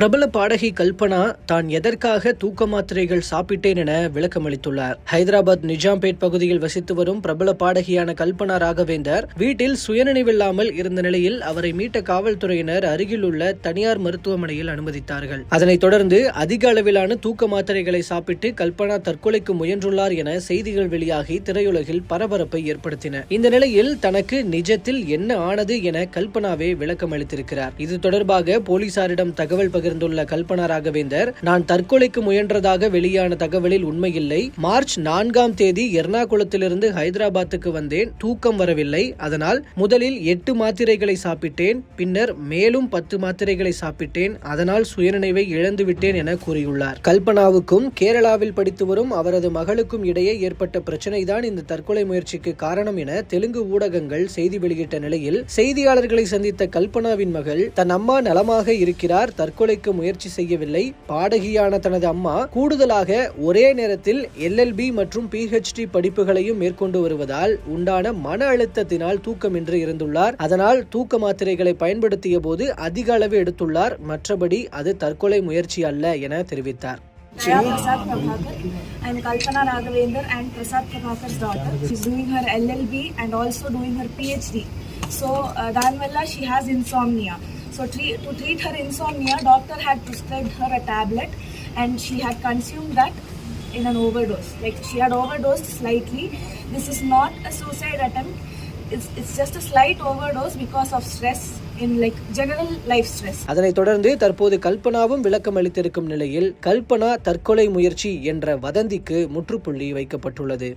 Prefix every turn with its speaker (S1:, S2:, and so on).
S1: பிரபல பாடகி கல்பனா தான் எதற்காக தூக்க மாத்திரைகள் சாப்பிட்டேன் என விளக்கமளித்துள்ளார். ஹைதராபாத் நிஜாம்பேட் பகுதியில் வசித்து வரும் பிரபல பாடகியான கல்பனா ராகவேந்தர் வீட்டில் சுயநினைவில்லாமல் இருந்த நிலையில் அவரை மீட்ட காவல்துறையினர் அருகில் உள்ள தனியார் மருத்துவமனையில் அனுமதித்தார்கள். அதனைத் தொடர்ந்து அதிக அளவிலான தூக்க மாத்திரைகளை சாப்பிட்டு கல்பனா தற்கொலைக்கு முயன்றுள்ளார் என செய்திகள் வெளியாகி திரையுலகில் பரபரப்பை ஏற்படுத்தின. இந்த நிலையில் தனக்கு நிஜத்தில் என்ன ஆனது என கல்பனாவே விளக்கம் அளித்திருக்கிறார் இது தொடர்பாக போலீசாரிடம் தகவல் பகிர்ந்துள்ள கல்பனா ராகவேந்தர் நான் தற்கொலைக்கு முயன்றதாக வெளியான தகவலில் உண்மையில்லை. மார்ச் நான்காம் தேதி எர்ணாகுளத்திலிருந்து ஹைதராபாத்துக்கு வந்தேன். தூக்கம் வரவில்லை. அதனால் முதலில் எட்டு மாத்திரைகளை சாப்பிட்டேன். பின்னர் மேலும் பத்து மாத்திரைகளை சாப்பிட்டேன். அதனால் சுயநினைவை இழந்துவிட்டேன் என கூறியுள்ளார். கல்பனாவுக்கும் கேரளாவில் படித்து வரும் அவரது மகளுக்கும் இடையே ஏற்பட்ட பிரச்சனைதான் இந்த தற்கொலை முயற்சிக்கு காரணம் என தெலுங்கு ஊடகங்கள் செய்தி வெளியிட்ட நிலையில் செய்தியாளர்களை சந்தித்த கல்பனாவின் மகள் தன் அம்மா நலமாக இருக்கிறார். தற்கொலை தற்கொலைக்கு முயற்சி செய்யவில்லை பாடகியான தனது அம்மா கூடுதலாக ஒரே நேரத்தில் எல்எல்பி மற்றும் பிஹெச்டி படிப்புகளையும் மேற்கொண்டு வருவதால் உண்டான மன அழுத்தத்தினால் தூக்கமின்றி இருந்துள்ளார் அதனால் தூக்க மாத்திரைகளை பயன்படுத்திய போது அதிக அளவு எடுத்துள்ளார் மற்றபடி அது தற்கொலை முயற்சி அல்ல என தெரிவித்தார்
S2: Jaya Prasad Prabhakar. I'm Kalpana Raghavendra and Prasad Prabhakar's daughter. She's doing her LLB and also doing her PhD. So, uh, Danvella, she has insomnia. So, treat, to treat her insomnia, doctor had prescribed her a tablet and she had consumed that in an overdose. Like she had overdosed slightly. This is not a suicide attempt. It's, it's just a slight overdose because of stress.
S1: அதனைத் தொடர்ந்து தற்போது கல்பனாவும் விளக்கம் அளித்திருக்கும் நிலையில் கல்பனா தற்கொலை முயற்சி என்ற வதந்திக்கு முற்றுப்புள்ளி வைக்கப்பட்டுள்ளது